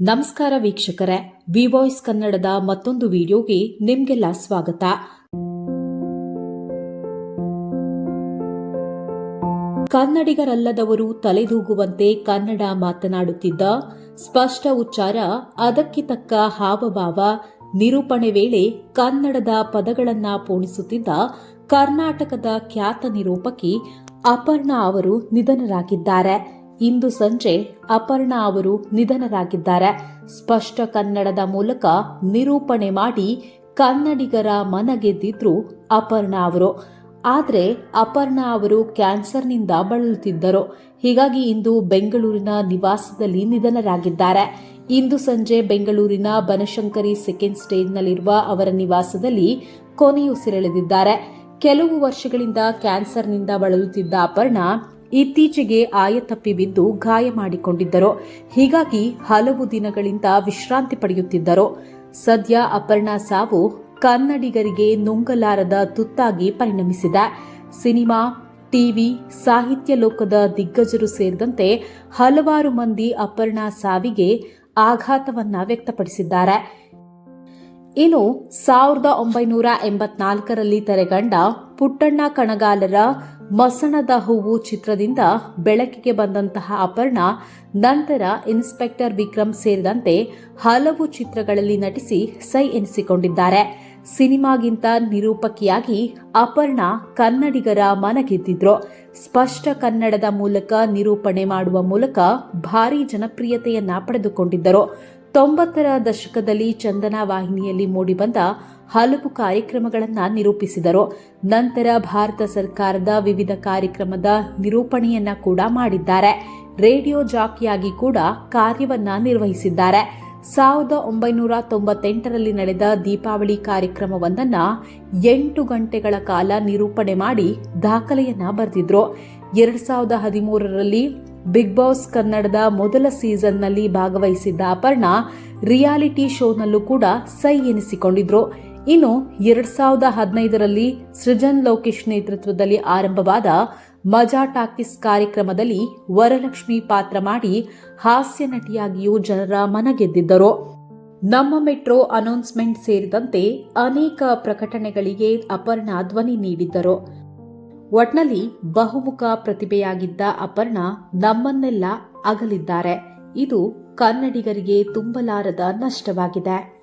ನಮಸ್ಕಾರ ವೀಕ್ಷಕರೇ, V voice ಕನ್ನಡದ ಮತ್ತೊಂದು ವಿಡಿಯೋಗೆ ನಿಮ್ಗೆಲ್ಲ ಸ್ವಾಗತ. ಕನ್ನಡಿಗರಲ್ಲದವರು ತಲೆದೂಗುವಂತೆ ಕನ್ನಡ ಮಾತನಾಡುತ್ತಿದ್ದ ಸ್ಪಷ್ಟ ಉಚ್ಚಾರ, ಅದಕ್ಕೆ ತಕ್ಕ ಹಾವಭಾವ, ನಿರೂಪಣೆ ವೇಳೆ ಕನ್ನಡದ ಪದಗಳನ್ನ ಪೋಣಿಸುತ್ತಿದ್ದ ಕರ್ನಾಟಕದ ಖ್ಯಾತ ನಿರೂಪಕಿ ಅಪರ್ಣಾ ಅವರು ನಿಧನರಾಗಿದ್ದಾರೆ. ಇಂದು ಸಂಜೆ ಅಪರ್ಣಾ ಅವರು ನಿಧನರಾಗಿದ್ದಾರೆ. ಸ್ಪಷ್ಟ ಕನ್ನಡದ ಮೂಲಕ ನಿರೂಪಣೆ ಮಾಡಿ ಕನ್ನಡಿಗರ ಮನಗೆದ್ದಿದ್ರು ಅಪರ್ಣಾ ಅವರು. ಆದರೆ ಅಪರ್ಣಾ ಅವರು ಕ್ಯಾನ್ಸರ್ನಿಂದ ಬಳಲುತ್ತಿದ್ದರು. ಹೀಗಾಗಿ ಇಂದು ಬೆಂಗಳೂರಿನ ನಿವಾಸದಲ್ಲಿ ನಿಧನರಾಗಿದ್ದಾರೆ. ಇಂದು ಸಂಜೆ ಬೆಂಗಳೂರಿನ ಬನಶಂಕರಿ ಸೆಕೆಂಡ್ ಸ್ಟೇಜ್ನಲ್ಲಿರುವ ಅವರ ನಿವಾಸದಲ್ಲಿ ಕೊನೆಯುಸಿರೆಳೆದಿದ್ದಾರೆ. ಕೆಲವು ವರ್ಷಗಳಿಂದ ಕ್ಯಾನ್ಸರ್ನಿಂದ ಬಳಲುತ್ತಿದ್ದ ಅಪರ್ಣಾ ಇತ್ತೀಚೆಗೆ ಆಯತಪ್ಪಿ ಬಿದ್ದು ಗಾಯ ಮಾಡಿಕೊಂಡಿದ್ದರು. ಹೀಗಾಗಿ ಹಲವು ದಿನಗಳಿಂದ ವಿಶ್ರಾಂತಿ ಪಡೆಯುತ್ತಿದ್ದರು. ಸದ್ಯ ಅಪರ್ಣಾ ಸಾವು ಕನ್ನಡಿಗರಿಗೆ ನುಂಗಲಾರದ ತುತ್ತಾಗಿ ಪರಿಣಮಿಸಿದೆ. ಸಿನಿಮಾ, ಟಿವಿ, ಸಾಹಿತ್ಯ ಲೋಕದ ದಿಗ್ಗಜರು ಸೇರಿದಂತೆ ಹಲವಾರು ಮಂದಿ ಅಪರ್ಣಾ ಸಾವಿಗೆ ಆಘಾತವನ್ನ ವ್ಯಕ್ತಪಡಿಸಿದ್ದಾರೆ. ಇನ್ನು ಸಾವಿರದ ಒಂಬೈನೂರ ಎಂಬತ್ನಾಲ್ಕರಲ್ಲಿ ತೆರೆಗಂಡ ಪುಟ್ಟಣ್ಣ ಕಣಗಾಲರ ಮಸಣದ ಹೂವು ಚಿತ್ರದಿಂದ ಬೆಳಕಿಗೆ ಬಂದಂತಹ ಅಪರ್ಣ, ನಂತರ ಇನ್ಸ್ಪೆಕ್ಟರ್ ವಿಕ್ರಮ್ ಸೇರಿದಂತೆ ಹಲವು ಚಿತ್ರಗಳಲ್ಲಿ ನಟಿಸಿ ಸೈ ಎನಿಸಿಕೊಂಡಿದ್ದಾರೆ. ಸಿನಿಮಾಗಿಂತ ನಿರೂಪಕಿಯಾಗಿ ಅಪರ್ಣ ಕನ್ನಡಿಗರ ಮನಗೆದ್ದಿದ್ರು. ಸ್ಪಷ್ಟ ಕನ್ನಡದ ಮೂಲಕ ನಿರೂಪಣೆ ಮಾಡುವ ಮೂಲಕ ಭಾರೀ ಜನಪ್ರಿಯತೆಯನ್ನ ಪಡೆದುಕೊಂಡಿದ್ದರು. ತೊಂಬತ್ತರ ದಶಕದಲ್ಲಿ ಚಂದನ ವಾಹಿನಿಯಲ್ಲಿ ಮೂಡಿಬಂದ ಹಲವು ಕಾರ್ಯಕ್ರಮಗಳನ್ನು ನಿರೂಪಿಸಿದರು. ನಂತರ ಭಾರತ ಸರ್ಕಾರದ ವಿವಿಧ ಕಾರ್ಯಕ್ರಮದ ನಿರೂಪಣೆಯನ್ನ ಕೂಡ ಮಾಡಿದ್ದಾರೆ. ರೇಡಿಯೋ ಜಾಕಿಯಾಗಿ ಕೂಡ ಕಾರ್ಯವನ್ನ ನಿರ್ವಹಿಸಿದ್ದಾರೆ. ಸಾವಿರದ ಒಂಬೈನೂರ ತೊಂಬತ್ತೆಂಟರಲ್ಲಿ ನಡೆದ ದೀಪಾವಳಿ ಕಾರ್ಯಕ್ರಮವೊಂದನ್ನ ಎಂಟು ಗಂಟೆಗಳ ಕಾಲ ನಿರೂಪಣೆ ಮಾಡಿ ದಾಖಲೆಯನ್ನ ಬರೆದಿದ್ರು. ಎರಡ್ ಸಾವಿರದ ಹದಿಮೂರರಲ್ಲಿ ಬಿಗ್ ಬಾಸ್ ಕನ್ನಡದ ಮೊದಲ ಸೀಸನ್ನಲ್ಲಿ ಭಾಗವಹಿಸಿದ್ದ ಅಪರ್ಣಾ ರಿಯಾಲಿಟಿ ಶೋನಲ್ಲೂ ಕೂಡ ಸೈ ಎನಿಸಿಕೊಂಡಿದ್ರು. ಇನ್ನು ಎರಡ್ ಸಾವಿರದ ಹದಿನೈದರಲ್ಲಿ ಸೃಜನ್ ಲೋಕೇಶ್ ನೇತೃತ್ವದಲ್ಲಿ ಆರಂಭವಾದ ಮಜಾ ಟಾಕಿಸ್ ಕಾರ್ಯಕ್ರಮದಲ್ಲಿ ವರಲಕ್ಷ್ಮಿ ಪಾತ್ರ ಮಾಡಿ ಹಾಸ್ಯ ನಟಿಯಾಗಿಯೂ ಜನರ ಮನಗೆದ್ದಿದ್ದರು. ನಮ್ಮ ಮೆಟ್ರೋ ಅನೌನ್ಸ್ಮೆಂಟ್ ಸೇರಿದಂತೆ ಅನೇಕ ಪ್ರಕಟಣೆಗಳಿಗೆ ಅಪರ್ಣ ಧ್ವನಿ ನೀಡಿದ್ದರು. ಒಟ್ನಲ್ಲಿ ಬಹುಮುಖ ಪ್ರತಿಭೆಯಾಗಿದ್ದ ಅಪರ್ಣ ನಮ್ಮನ್ನೆಲ್ಲ ಅಗಲಿದ್ದಾರೆ. ಇದು ಕನ್ನಡಿಗರಿಗೆ ತುಂಬಲಾರದ ನಷ್ಟವಾಗಿದೆ.